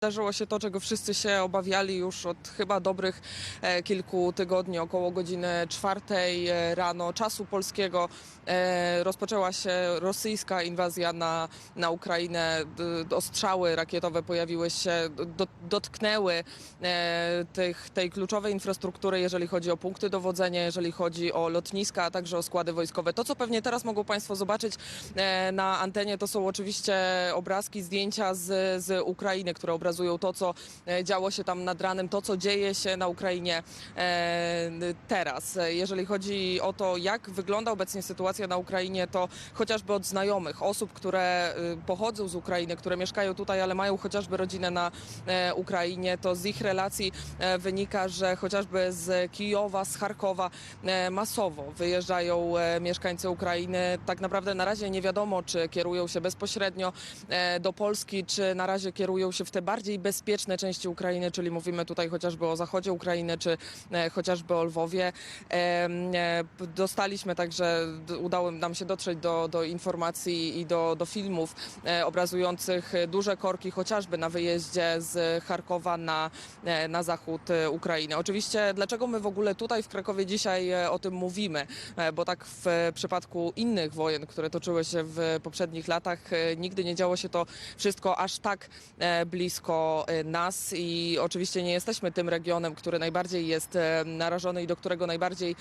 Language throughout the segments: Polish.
Zdarzyło się to, czego wszyscy się obawiali już od chyba dobrych e, kilku tygodni, około godziny czwartej e, rano czasu polskiego. E, rozpoczęła się rosyjska inwazja na, na Ukrainę. Ostrzały rakietowe pojawiły się, do, dotknęły tych, tej kluczowej infrastruktury, jeżeli chodzi o punkty dowodzenia, jeżeli chodzi o lotniska, a także o składy wojskowe. To, co pewnie teraz mogą Państwo zobaczyć na antenie, to są oczywiście obrazki, zdjęcia z, z Ukrainy, które obrazują to, co e, działo się tam nad ranem, to, co dzieje się na Ukrainie e, teraz. Jeżeli chodzi o to, jak wygląda obecnie sytuacja na Ukrainie, to chociażby od znajomych, osób, które y, pochodzą z Ukrainy, które mieszkają tutaj, ale mają chociażby rodzinę na e, Ukrainie, to z ich relacji wynika, że chociażby z Kijowa, z Charkowa masowo wyjeżdżają mieszkańcy Ukrainy. Tak naprawdę na razie nie wiadomo, czy kierują się bezpośrednio do Polski, czy na razie kierują się w te bardziej bezpieczne części Ukrainy, czyli mówimy tutaj chociażby o zachodzie Ukrainy, czy e, chociażby o Lwowie. E, e, Dostaliśmy także, udało nam się dotrzeć do, do informacji i do, do filmów obrazujących duże korki chociażby na wyjeździe z Charkowa na, na zachód Ukrainy. Oczywiście dlaczego my w ogóle tutaj w Krakowie dzisiaj o tym mówimy? Bo tak w przypadku innych wojen, które toczyły się w poprzednich latach, nigdy nie działo się to wszystko aż tak e, blisko e, nas i oczywiście nie jesteśmy tym regionem, który najbardziej jest e, narażony i do którego najbardziej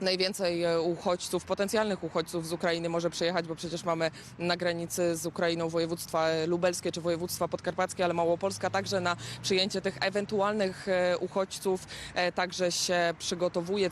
Najwięcej e, uchodźców, potencjalnych uchodźców z Ukrainy może przyjechać, bo przecież mamy na granicy z Ukrainą województwa lubelskie czy województwa podkarpackie, ale Małopolska także na przyjęcie tych ewentualnych uchodźców także się przygotowuje.